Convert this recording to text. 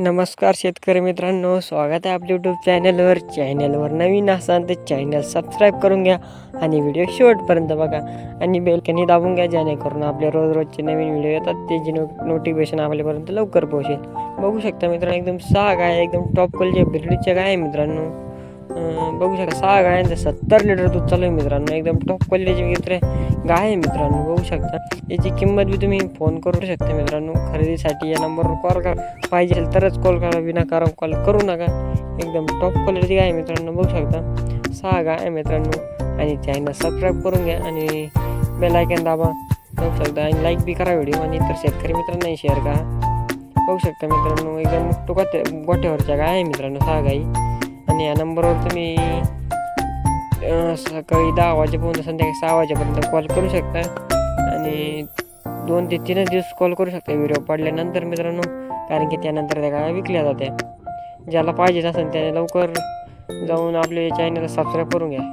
नमस्कार शेतकरी मित्रांनो स्वागत आहे आपल्या यूट्यूब चॅनलवर चॅनलवर नवीन असाल तर चॅनल सबस्क्राईब करून घ्या आणि व्हिडिओ शेवटपर्यंत बघा. आणि बेलकनी दाबून घ्या जेणेकरून आपले रोज रोजचे नवीन व्हिडिओ येतात. त्याची नो नोटिफिकेशन आपल्यापर्यंत लवकर पोहोचेल. बघू शकता मित्रांनो एकदम सहा गाय एकदम टॉप क्वालिटी ब्रिडच्या गाय आहे मित्रांनो. बघू शकता सहा गायांचं सत्तर लिटर दूध चालू आहे मित्रांनो. एकदम टॉप क्वालिटीची मित्र गाय आहे मित्रांनो बघू शकता. याची किंमत बी तुम्ही फोन करू शकता मित्रांनो. खरेदीसाठी या नंबरवर कॉल करा. पाहिजे असेल तरच कॉल करा विनाकारण कॉल करू नका. एकदम टॉप क्वालिटीची गाय आहे मित्रांनो बघू शकता. सहा गाय आहे मित्रांनो. आणि चॅनल सबस्क्राईब करून घ्या आणि बेल आयकन दाबा. बघू शकता. आणि लाईक बी करा व्हिडिओ आणि इतर शेतकरी मित्रांनाही शेअर करा. बघू शकता मित्रांनो एकदम गोट्या गोठ्यावरच्या गाय आहे मित्रांनो सहा गाई. आणि या नंबरवर तुम्ही सकाळी दहा वाजेपर्यंत संध्याकाळी सहा वाजेपर्यंत कॉल करू शकता. आणि दोन ते तीनच दिवस कॉल करू शकता व्हिडिओ पडल्यानंतर मित्रांनो कारण की त्यानंतर त्या गाड्या विकल्या जात्या. ज्याला पाहिजे असेल त्याने लवकर जाऊन आपले चॅनल सबस्क्राईब करून घ्या.